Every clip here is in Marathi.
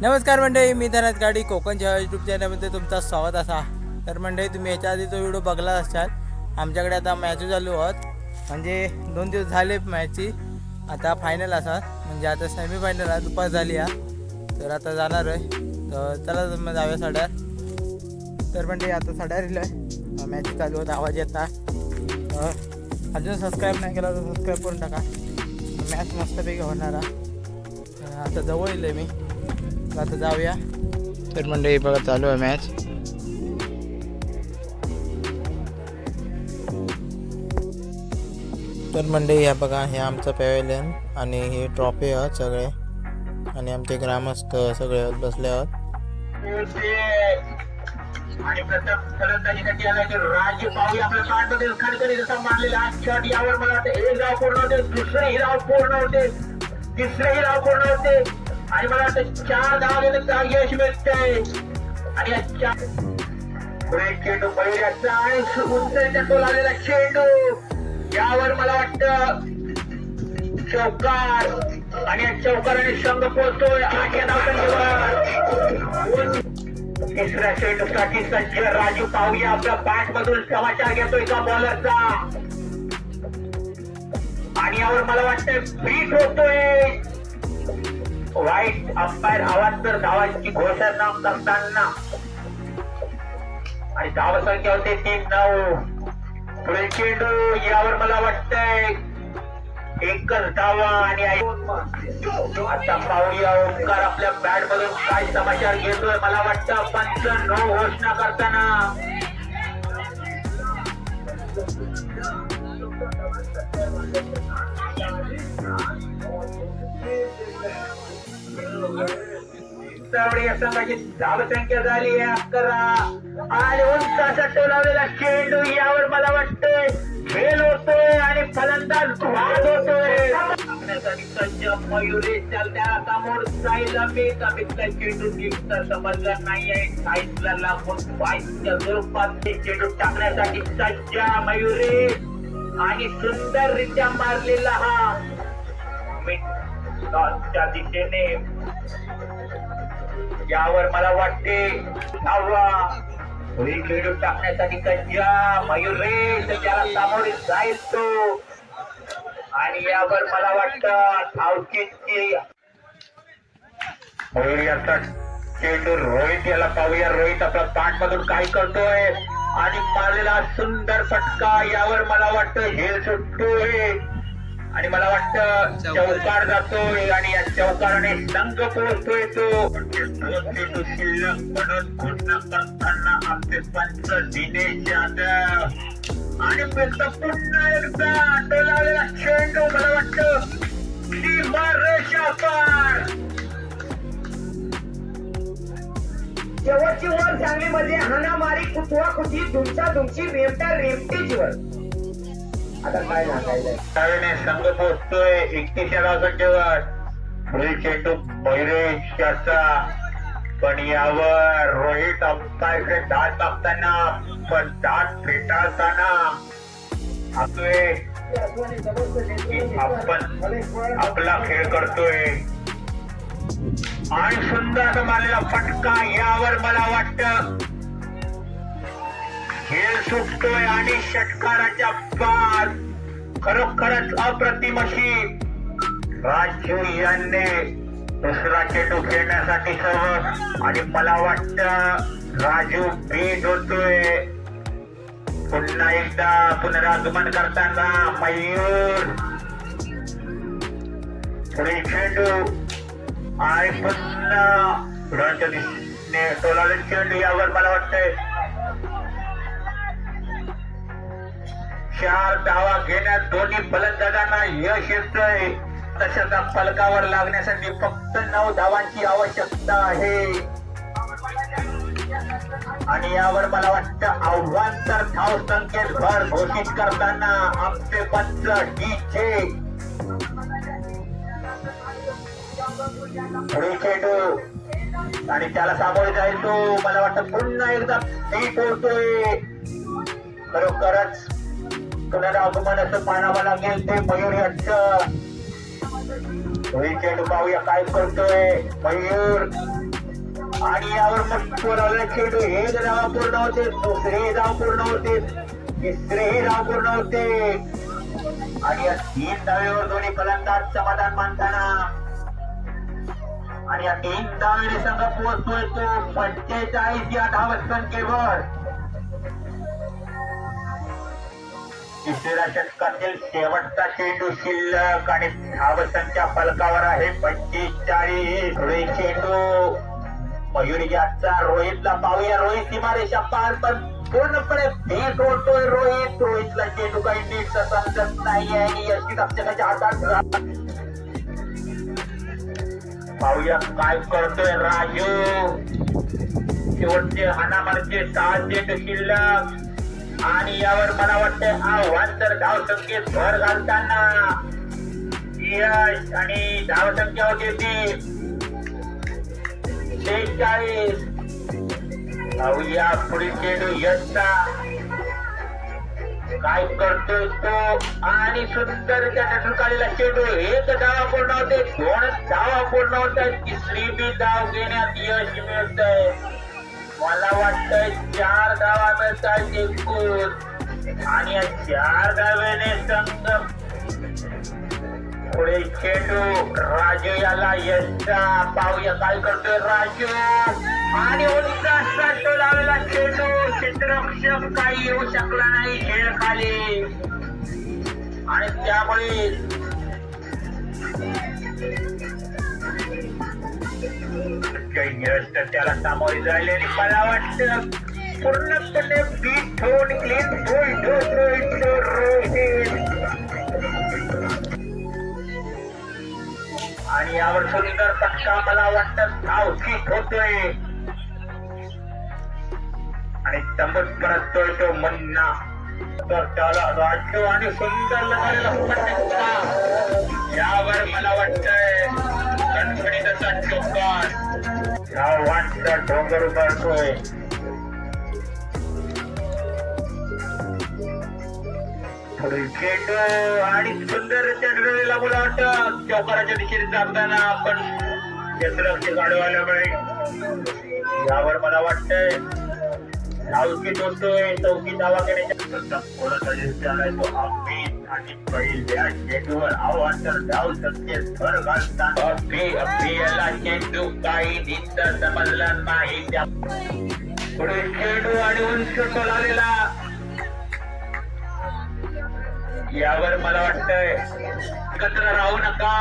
नमस्कार मंडळी मी धनात गाडी कोकणच्या यूट्यूब चॅनलमध्ये तुमचं स्वागत असा. तर मंडळी तुम्ही याच्या आधी तो व्हिडिओ बघला असाल. आमच्याकडे आता मॅच चालू आहोत म्हणजे दोन दिवस झाले मॅचची आता फायनल असा. म्हणजे आता सेमी फायनल आहे दुपार झाली आहे. तर आता जाणार आहे. तर चला मग जाऊया साड्या. तर मंडळी आता साड्या आहे मॅच चालू होत आवाज येतात अजून सबस्क्राईब नाही केला तर सबस्क्राईब करून टाका. मॅच मस्तपैकी होणार आता जवळ येईल मी. तर आता जाऊया. तर मंडळी बघा चालू आहे मॅच तर मंडळी ह्या बघा हे आमचं पॅवेलियन आणि हे ट्रॉफी आहात सगळे. आणि आमचे ग्रामस्थ सगळे आहोत बसले आहोत. आणि प्रथम फलंदाजीसाठी आला खडकरी जसा मारलेला शॉट यावर मला वाटतं एक पूर्ण होते दुसरेही डाव पूर्ण होते. आणि मला वाटतं चार धाव गेले तर यश मिळतंय. आणि या चार पुढे चेंडू पहिल्याचा आणि उंचच्या तो लागलेला चेंडू. यावर मला वाटतं चौकार. आणि या चौकाराने संघ पोहोचतोय. आठ या धावसंख्येवर तिसऱ्या चेंडूसाठी सज्ज राजू पाहुया. आपल्या बॅट मधून समाचार घेतोय का बॉलरचा आणि यावर मला वाटतं बीट होतोय. वाईट अंपायर आवाज तर धावांची घोषणा करताना. आणि धावसंख्या होते तीन नऊ. पुढील चेंडू यावर मला वाटतंय एकच धावा आणि आता पाहूया ओंकार आपल्या बॅट मधून काय समाचार घेतोय मला वाटतं पंच नऊ घोषणा करताना. या संघाची धावसंख्या झाली अकरा आणि उंच असा टोलावलेला चेंडू यावर मला वाटतंय फेल होतोय आणि फलंदाज होतोय सज्ज मयुरी त्याला समोर जायला मी कमीतला चेंडू निघता समजला नाहीये साईजला लागून बाईकच्या स्वरूपात ते चेंडू टाकण्यासाठी सज्ज मयुरी आणि सुंदररित्या मारलेला हा दिशेने. यावर मला वाटते. धावा टाकण्यासाठी कंजा मयूर रे त्याला सामोरे जाईल तो. आणि यावर मला वाटतं मयूर याचा चेंडू रोहित याला पाहूया. रोहित आपला पाठ मधून काय करतोय? आणि मारलेला सुंदर फटका यावर मला वाटतं. हे सुटतोय आणि मला वाटतं चौकार. जातोय आणि या चौकाराने संघ पोहोचतोय तो. दोन चेंडू शिल्लक म्हणून घोषणा करताना आमचे पंच दिनेश यादव आणि पुन्हा एकदा टोलावलेला चेंडू मला वाटतं शेवटची वर चांगली म्हणजे हाणामारी कुतवा कुती धुमसा धुमशी रेमटा रेमटे जीवन आता काय सांगायचं संघ पोहोचतोय एकतीसच्या पुढील चेंडू भैरेश याचा पण यावर रोहित अंपायरकडे दात मागताना पण दात फेटाळताना. आपले की आपण आपला खेळ करतोय. आणि सुंदर असा मारलेला फटका यावर मला वाटतं खेळ सुटतोय आणि षटकाराच्या पार खरोखरच अप्रतिम अशी राजू यांनी दुसरा चेंडू खेळण्यासाठी सह आणि मला वाटतं राजू बीट होतोय. पुन्हा एकदा पुनरागमन करताना मयूर पुढील चेंडू आणि पुन्हा पुढच्या टोलाले चेंडू यावर मला वाटतंय चार धावा घेण्यात दोन्ही फलंदाजांना यश येतोय. तशाचा फलकावर लागण्यासाठी फक्त नऊ धावांची आवश्यकता आहे. आणि यावर मला वाटतं आव्हान तर धाव संख्येत भर घोषित करताना आमचे पंच डीचे पुढे आणि त्याला सामोरे जाईल तो मला वाटतं पुन्हा एकदा ती होतोय खरोखरच पुनरागमन असं मानावं लागेल ते मयूर यांचं. विकेट पाहूया काय करतोय मयूर. आणि यावर मग पोराला खेळू. हे धाव पूर्ण होते दुसरे धाव पूर्ण होते तिसरे धाव पूर्ण होते. आणि या तीन धावेवर दोन्ही फलंदाज समाधान मानताना. आणि या तीन धावेने संघ पोहोचतोय तो पंचेचाळीस या धावत तिसऱ्या षटकातील शेवटचा चेंडू शिल्लक आणि धावसंख्या फलकावर आहे पंचेचाळीस रोहित चेंडू मयुरी रोहितला पाहूया. रोहित सीमारेषा पार पण पूर्णपणे भेट होतोय रोहित. रोहितला चेंडू काही नीट समजत नाही आणि यशी रक्षकाच्या हातात पाहूया काय करतोय राजू. शेवटचे हाणामारचे सहा चेंडू शिल्लक. आणि यावर मला वाटतं आव्हान तर धावसंख्येत भर घालताना. यश आणि धावसंख्या होती ती शेहेचाळीस. या पुढील चेंडू यशचा काय करतोय तो? आणि सुंदर त्याच्या ठिकाणीला चेंडू एक धावा पूर्ण होते दोन धावा पूर्ण होत आहेत. तिसरी बी धाव घेण्यात यश मिळत आहे मला वाटतंय चार धावा जिंकून एकूण आणि या चार धावेने संघ पुढे खेळू. राजू याला यशचा पाहूया. काय करतोय राजू? आणि उंच असा तो काही येऊ शकला नाही खेळ खाली. आणि त्यामुळे काही तर त्याला सामोरे जायले आणि मला वाटतं पूर्णपणे बीट होऊन क्लीन होईल रोहित रोहित आणि यावर सुंदर पक्का मला वाटतं धाव ठीक होतोय. आणि तंबूत परतोय तो मन्ना. तर त्याला राखीव आणि सुंदर लहान यावर मला वाटतंय. कणकणीचा चौकार या डोंगर उभारतोय पुढील चेंडू आणि सुंदर चेंडूला मुलं वाटतं चौकाराच्या दिशेने जाताना आपण क्षेत्ररक्षक गाडवाल्यामुळे यावर मला वाटतंय धावकीत होतोय चौकी धावा घेण्याच्या थोडासा दिसतोय तो अभित आणि पहिल्या चेंडूवर आव्हान तर धाव शक्य भर घालताना अभि चेंडू काही नीट समजला नाही. त्या पुढे चेंडू आणि उंच टोलालेला यावर मला वाटतंय एकत्र राहू नका.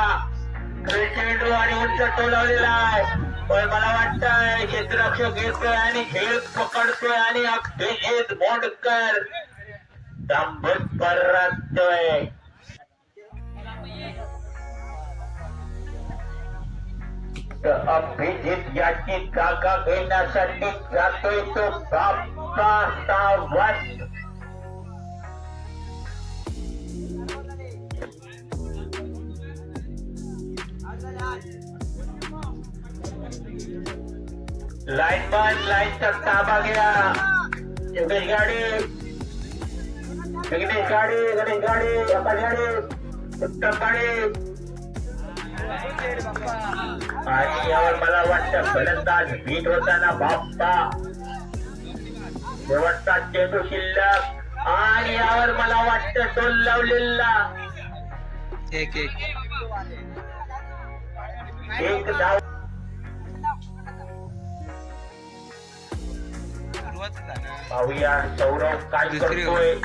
चेंडू आणि उंच टोलावलेला आहे. पण मला वाटतंय क्षेत्ररक्षक येतोय आणि खेळ पकडतोय आणि अभिजित मोडकर दांभत परततोय तर अभिजित याची जागा घेण्यासाठी जातोय तो बाप्पा सावंत लाईन बंद लाईनचा ताबा घ्या. योगेश गाडी. गाडी गणेश गाडी आकाश गाडी उत्तम गाडी आणि यावर मला वाटतं फलंदाज बीट होताना बाप्पा. शेवटचा चेंडू शिल्लक. आणि यावर मला वाटतं टोल लावलेला. एक एक. एक धाव. पाहूया सौरव काय करतोय.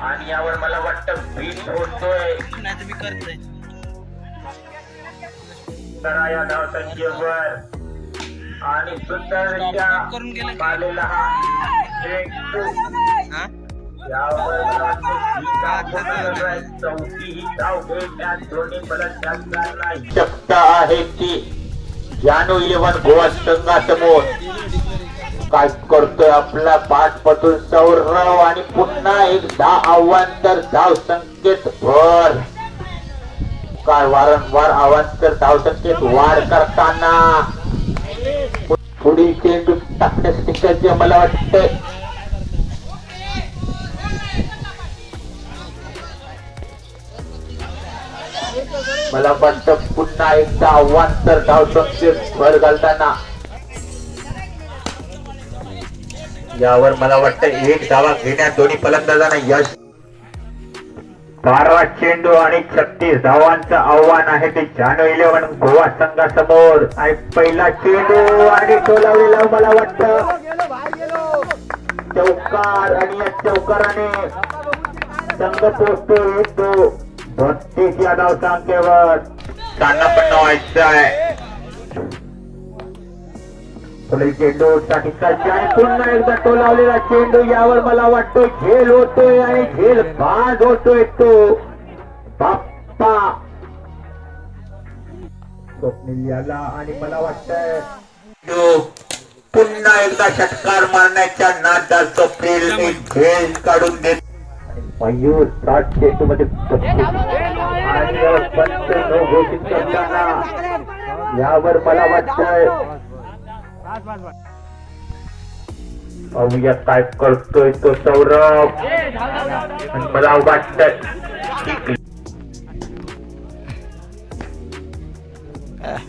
आणि यावर मला वाटतं बीट होतोय नाही तुम्ही करताय करा या धाव संख्येवर आणि की? मारलेला हा. हा? यावर मला वाटतं. चौथी ही धाव घेण्यात दोन्ही फलंदाजांना शक्यता आहे की जानू इलेव्हन गोवा संघासमोर. काय करतोय आपला पाठपटून सौरव आणि पुन्हा एकदा आव्हान तर धाव संकेत भर. काय वारंवार आव्हान तर धाव संकेत वाढ करताना. पुढील चेंडू टाकण्यासाठी सज्ज मला वाटतंय. मला वाटतं पुन्हा एकदा आव्हान तर धाव संकेत भर घालताना. यावर मला वाटतं एक धावा घेण्यात दोन्ही फलंदाजांना यश. बारा चेंडू आणि छत्तीस धावांचं आव्हान आहे ते जानो इलेव्हन गोवा संघासमोर. आणि पहिला चेंडू आणि टोलावलेला मला वाटतं. चौकार आणि या चौकाराने संघ पोचतो तो बत्तीस या धाव संख्येवर त्यांना पण व्हायचं आहे. पुढील चेंडू साठी सज्ज आणि पुन्हा एकदा तो लावलेला चेंडू यावर मला वाटतो झेल होतोय आणि झेल बाद होतोय तो. बाप्पा. स्वप्नील याला आणि मला वाटतंय पुन्हा एकदा षटकार मारण्याच्या नादात स्वप्नील एक झेल काढून देत मयूर साठ चेंडू मध्ये आणि घोषित करताना यावर मला वाटतंय पाहूया काय करतोय तो सौरभ? आणि मला वाटत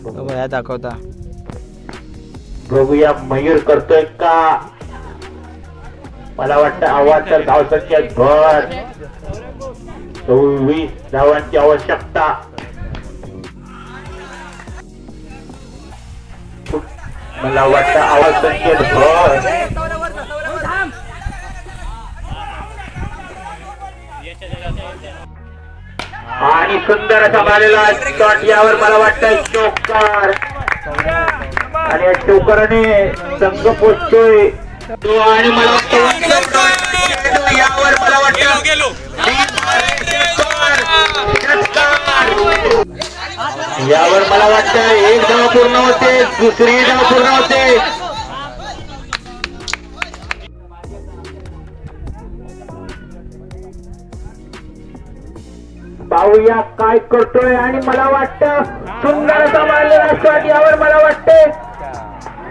बघूया दाखवता. बघूया मयूर करतोय का? मला वाटतं आवाज तर धावसंख्येत भर चोवीस धावांची आवश्यकता. मला वाटतं आवाज संकेत भर आणि सुंदर असा मारलेला शॉट यावर मला वाटतं चोकार आणि या चोकराने संघ पोचतोय. तो आणि मला वाटतं यावर मला वाटतं यावर मला वाटतं एक धाव पूर्ण होते दुसरी धाव पूर्ण होते. पाहूया काय करतोय आणि मला वाटतं सुंदर असा मारलेला शॉट यावर मला वाटते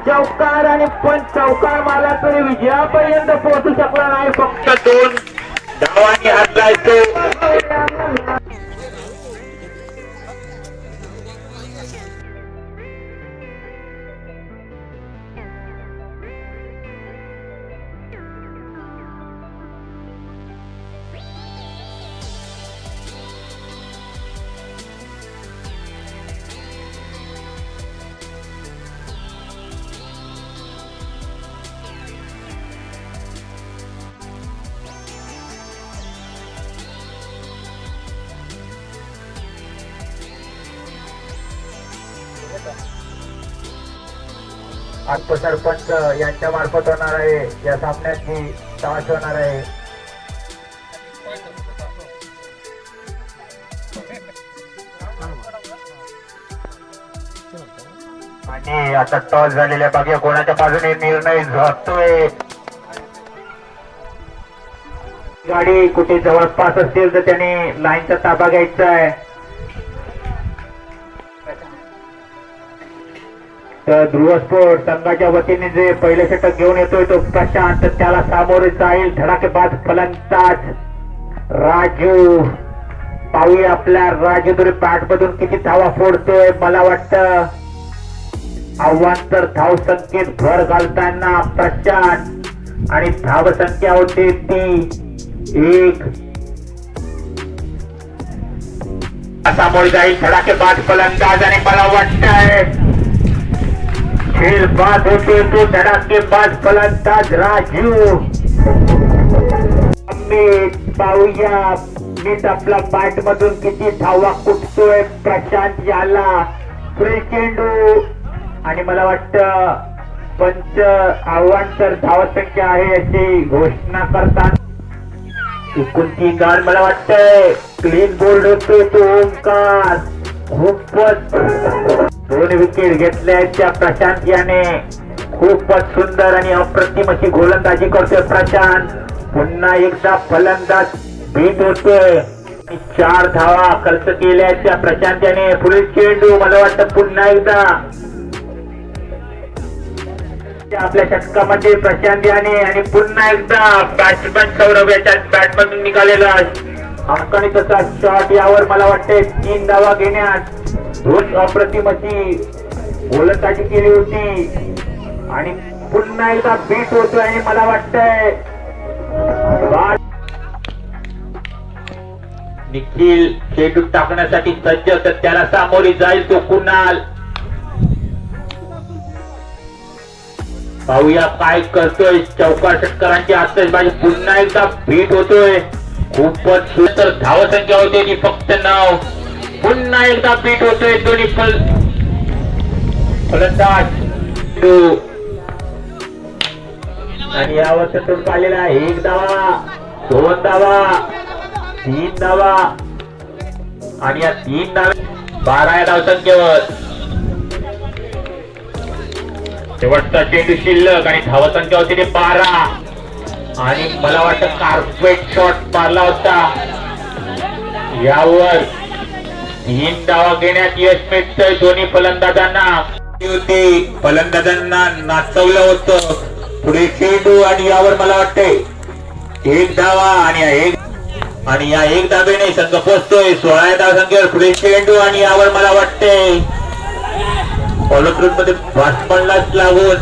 चौकार आणि पण चौकार मारला तरी विजयापर्यंत पोहोचू शकला नाही फक्त दोन. धावांनी हरलाय तो आत्मसरपंच यांच्या मार्फत होणार आहे. या सामन्याची तमाशा होणार आहे. आणि आता टॉस झालेल्या बाकी कोणाच्या बाजूने निर्णय जातोय गाडी कुठे जवळपास असेल तर त्याने लाईनचा ताबा घ्यायचा आहे. तर ध्रुव स्पोर्ट संघाच्या वतीने जे पहिले षटक घेऊन येतोय तो प्रशांत त्याला सामोरे जाईल. धडाकेबाद फलंदाज राजू. पाहूया आपल्या राजू दुरी बॅट मधून किती धावा फोडतोय मला वाटतं. आव्हान तर धाव संख्येत भर घालताना प्रशांत आणि धाव संख्या होते ती एक. सामोरे जाईल. धडाकेबाद फलंदाज आणि मला वाटतंय खेल बाद होते तो धडाकेबाज फलंदाज राजू अमित पाहूया मीच आपला बॅट मधून किती धावा कुठतोय प्रशांत याला। फ्री चेंडू आणि मला वाटतं पंच आव्हान तर धावसंख्या आहे अशी घोषणा करतात. एकोणती गाड मला वाटतंय. क्लीन बोल्ड होतोय तो ओंकार. खूपच. दोन विकेट घेतल्याच्या प्रशांत याने खूपच सुंदर आणि अप्रतिम अशी गोलंदाजी करतोय प्रशांत. पुन्हा एकदा फलंदाज भेट होतोय. चार धावा खर्च केल्याच्या प्रशांत याने पुढील चेंडू मला वाटतं पुन्हा एकदा. आपल्या षटकामध्ये प्रशांत याने आणि पुन्हा एकदा बॅट्समॅन सौरभ याच्या निघालेला अंकणी निघालेला शॉट यावर मला वाटते तीन धावा घेण्यात. दोन अप्रतिमची गोलंदाजी केली होती. आणि पुन्हा एकदा बीट होतोय आणि मला वाटतंय. निखिल चेंडू टाकण्यासाठी सज्ज तर त्याला सामोरी जाईल तो कुणाल. पाहूया काय करतोय. चौकार षटकारांची आतषबाजी. पुन्हा एकदा भेट होतोय. खूपच सुंदर धावसंख्या होते ती फक्त नाव पुन्हा एकदा बीट होतोय दोन्ही फल. फलंदाज टू आणि यावर चतुर्थ आलेला आहे एक धावा दोन धावा तीन धावा आणि या तीन धावे बारा या धावसंख्येवर. शेवटचा चेंडू शिल्लक आणि धावसंख्या होती ते बारा. आणि मला वाटतं कार्पेट शॉट मारला होता. यावर तीन धावा घेण्यात यश मिळतंय दोन्ही फलंदाजांना. होती फलंदाजांना नाचवलं होतं. पुढे चेंडू आणि यावर मला वाटतंय. एक धावा आणि या एक आणि या एक धाबेने संघ पोचतोय. सोळा धाव संख्येवर पुढे चेंडू आणि यावर मला वाटतंय. फॉलोथ्रू मध्ये बॅट्समनलाच लागून.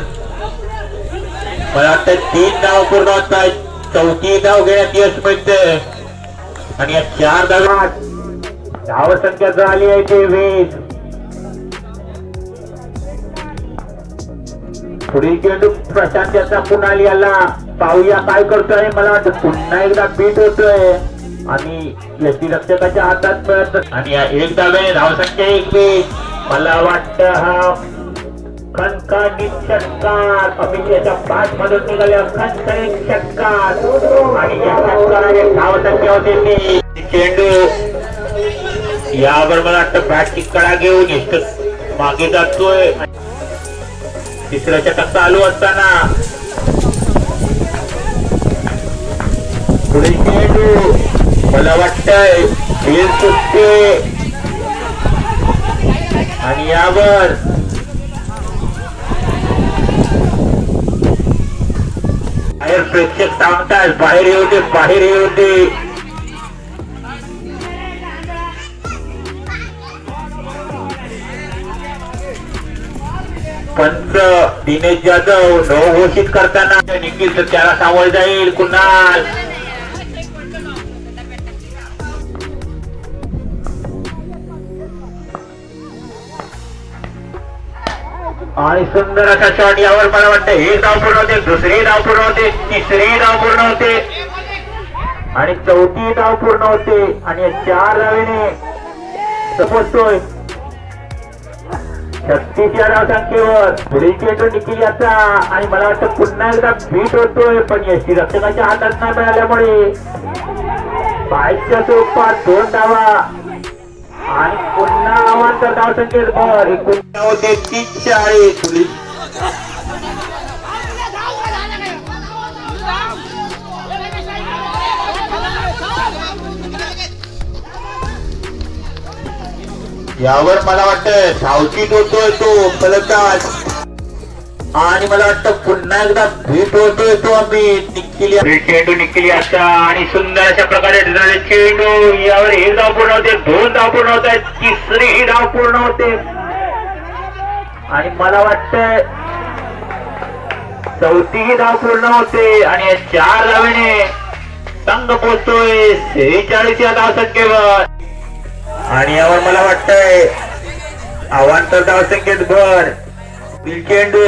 मला वाटतं तीन धाव पूर्ण होत आहेत. चौथी धाव घेण्यात यश मिळते आणि या चार धावा धावसंख्या झाली आहे ते वीस पुढील चेंडू प्रशांत याचा पुन्हा याला. पाहूया काय करतोय. मला वाटतं पुन्हा एकदा बीट होतोय. आणि यशी रक्षकाच्या हातात मिळत आणि या एक धाब्याने धावसंख्या एकवीस मला वाटतं हा खनखनीत षटकार. अभिषेकच्या पाच मधून निघाल्या खनखनीत षटकार. आणि या षटकाराने धावसंख्या होते ती चेंडू यावर मला वाटतं प्लास्टिक कडा घेऊन इष्ट मागे जातोय. तिसऱ्याच्या षटक चालू असताना. पुढे मला वाटतंय खेळ सुटते. आणि यावर. बाहेर प्रेक्षक सांगतात बाहेर येऊ दे बाहेर येऊ दे. पंच दिनेश जाधव नव घोषित करताना निखिल तर त्याला सामोरे जाईल कुणाल? आणि सुंदर असा शॉट यावर मला वाटतं हे धाव पूर्ण होते दुसरी धाव पूर्ण होते तिसरी धाव पूर्ण होते. आणि चौथी धाव पूर्ण होते. आणि चार धावेने पोचतोय छत्तीस या धाव पुढील चेंडू निखिल याचा. आणि मला वाटतं पुन्हा एकदा बीट होतोय पण यशी रक्षकाच्या हातात नाही मिळाल्यामुळे. बाईकच्या स्वरूपात दोन धावा. आणि पुन्हा अवांतर धाव संख्येत भर एकूण होते तीस चाळीस. पुढील यावर मला वाटतं धावती होतोय तो फलंदाज आणि मला वाटतं पुन्हा एकदा भेट होतोय तो आम्ही निखिल चेंडू निखिल याचा आणि सुंदर अशा प्रकारे चेंडू. यावर हे धाव पूर्ण होते दोन धाव पूर्ण होत आहेत तिसरी ही धाव पूर्ण होते. आणि मला वाटतं चौथी ही धाव पूर्ण होते आणि या चार धावेने संघ पोचतोय सेहेचाळीस या धाव संख्येवर आणि यावर मला वाटतंय अवांतर धावसंख्येत भर बिलचेंडू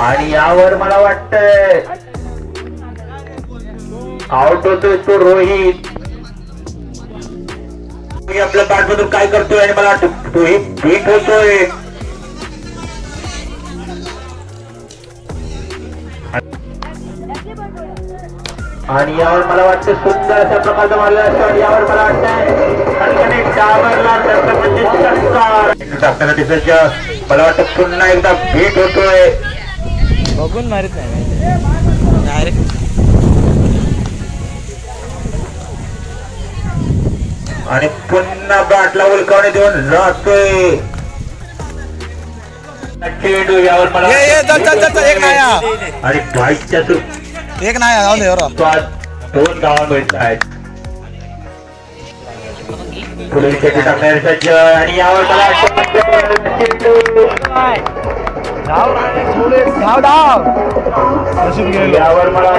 आणि यावर मला वाटतंय आउट होतोय तो रोहित. मी आपल्या बॅट मधून काय करतोय आणि मला वाटतं तोही बीट होतोय. आणि यावर मला वाटतं सुंदर अशा प्रकारचा मारला शॉट यावर मला वाटतं दिसत मला वाटतं पुन्हा एकदा भेट होतोय. बघून मारित नाही डायरेक्ट आणि पुन्हा बॅटला उलकावणे देऊन जातोय चेंडू यावर मला ये, ये, चल, चल, चल, चल, एक नाही. आणि बाईकच्या एक नाही जाऊन दे बरं दोन धावा मिळत आहेत. पुढे विकेट टाकणारे सज्ज. आणि यावर मला वाटतं चेंडू. यावर मला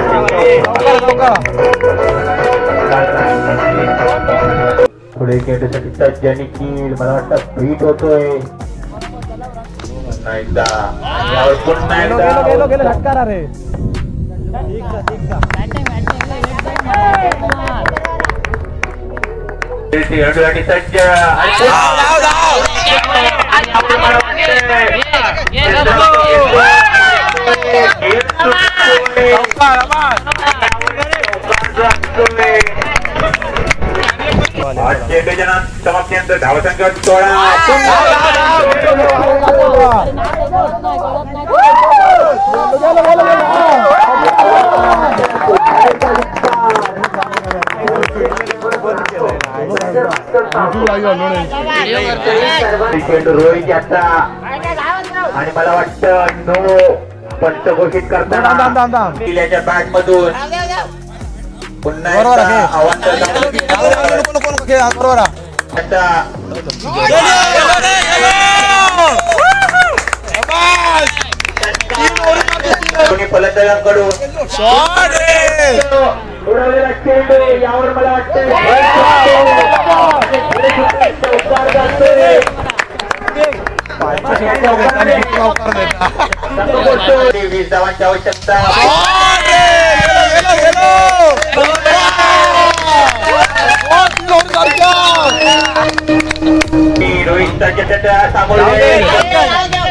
पुढे खेळण्यासाठी सज्ज निखिल मला वाटतं बीट होतोय. पुन्हा एकदा. आणि यावर पुन्हा एकदा. खेळण्यासाठी आणि वाटतंय खेळ सुटतोय. आज चेंडूच्या समाप्तीनंतर धावसंख्या सोळा रोहित याचा. आणि मला वाटतं नो पंच घोषित करताना किल्ल्याच्या बॅट मधून. पुन्हा फलंदाजांकडून उडवलेला चेंडू यावर मला वाटतं. वीस धावांची आवश्यकता रोहित सामोरे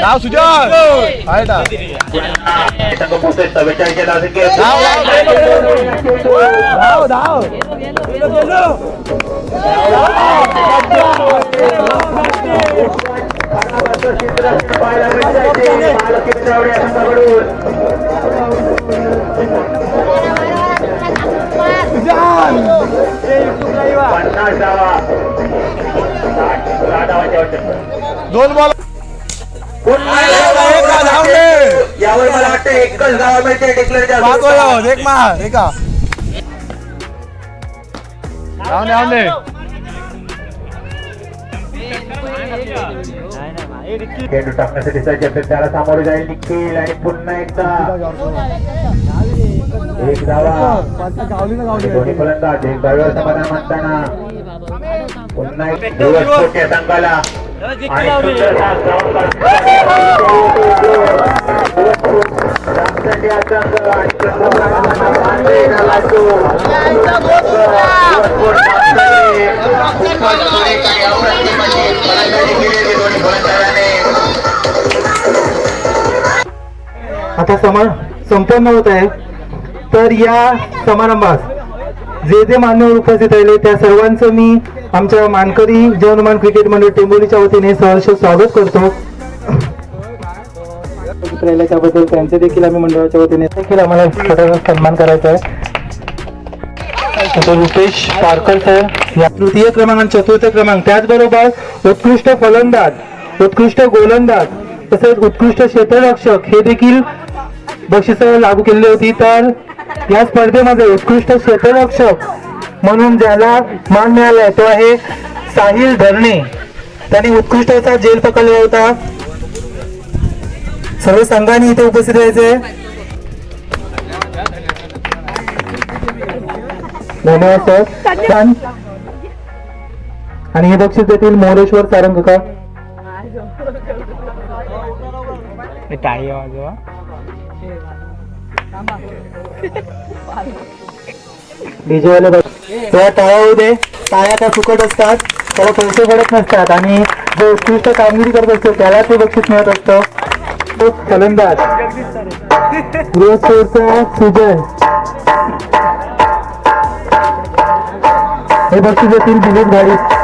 नाव आहे ना संघ पोहोचतोय चव्वेचाळीसच्या. धाव धाव. पन्नास धावा दोन बॉल यावर मला वाटतं एकच मिळते डिक्लेअर पाच एक मार एका धाव धाव दे चेंडू टाकण्यासाठी सज्ज असेल त्याला सामोरे जाईल निखिल आणि पुन्हा एकदा. एक धावा. दोन्ही फलंदाज एक धाव्यावर समाधान म्हणताना पुन्हा एक दिवस संघाला. आणि सुंदरसा धावसाठी हा संघ आणि चंद्रकांतांना बांधले झाला तो. दिवसभर धावताना खूपच सुरेख आणि अप्रतिम अशी फलंदाजी केलेली दोन्ही फलंदाजाने आता समा संपन्न होत आहे तर या समारंभास जे जे मान्यवर उपस्थित राहिले त्या सर्वांचं मी आमच्या मानकरी जनमान क्रिकेट मंडळ टेंबोलीच्या वतीने सहर्ष स्वागत करतो. उपस्थित त्याबद्दल त्यांचे देखील आम्ही मंडळाच्या वतीने देखील आम्हाला छोटासा सन्मान करायचा आहे. रुपेश पारकर सर या तृतीय क्रमांक आणि चतुर्थ क्रमांक त्याचबरोबर उत्कृष्ट फलंदाज उत्कृष्ट गोलंदाज तसेच उत्कृष्ट क्षेत्ररक्षक हे देखील बक्षिस लागू केलेली होती. तर या स्पर्धेमध्ये उत्कृष्ट क्षेत्ररक्षक म्हणून ज्याला मान मिळालाय तो आहे साहिल धरणे. त्याने उत्कृष्ट असा जेल पकडला होता. सर्व संघांनी इथे उपस्थित राहायचे. धन्यवाद सर. छान. आणि हे बक्षीस देतील मोरेश्वर सारंगकर. टाळी वाजवा हो. डीजेवाले बघ- त्या टाळ्या होऊ दे. टाळ्या त्या फुकट असतात. त्याला पैसे पडत नसतात. आणि जो उत्कृष्ट कामगिरी करत असतो त्याला ते बक्षीस मिळत असतं. तो फलंदाज. गृहस्थोरचा सुजय. हे बक्षीस येतील दिलीप गाडी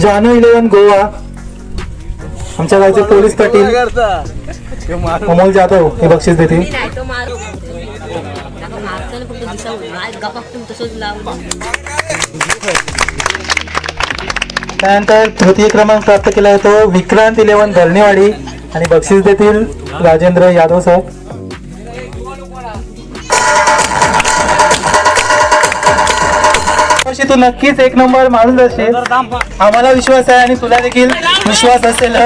जानू इलेव्हन गोवा. आमच्या गावचे पोलीस पाटील. अमोल जाधव हे बक्षीस देतील. त्यानंतर तृतीय क्रमांक प्राप्त केला आहे तो विक्रांत इलेवन धरणेवाडी आणि बक्षीस देतील राजेंद्र यादव सर. तू नक्कीच एक नंबर माणूस असेल आम्हाला विश्वास आहे आणि तुला देखील विश्वास असेल.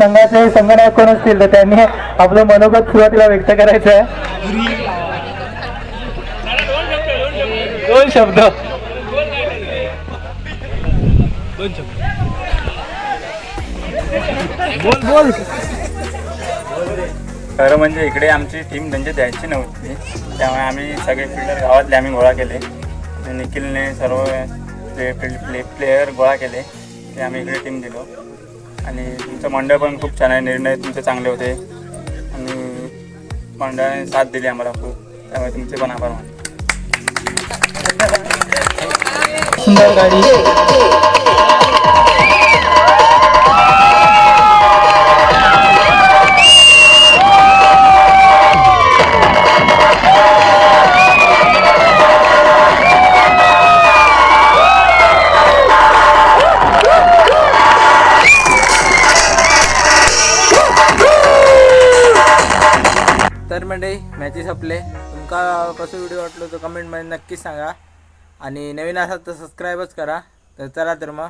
संघाचे संगणक कोण असतील तर त्यांनी आपलं मनोगत सुरुवातीला व्यक्त करायचं आहे. दोन शब्द. खरं म्हणजे इकडे आमची टीम म्हणजे द्यायची नव्हती. त्यामुळे आम्ही सगळे फिल्डर गावातले आम्ही गोळा केले. निखिलने सर्व जे फील्ड प्ले प्लेयर गोळा केले. ते आम्ही इकडे टीम दिलो. आणि तुमचं मंडळ पण खूप छान आहे. निर्णय तुमचे चांगले होते. आणि मंडळाने साथ दिली आम्हाला खूप. त्यामुळे तुमचे पण आभार सुंदर गाडी. तर मंडळी मॅचेस आपले. तुमका कसं व्हिडिओ वाटलो तो कमेंटमध्ये नक्कीच सांगा. आणि नवीन असाल तर सबस्क्राईबच करा. तर चला तर मग.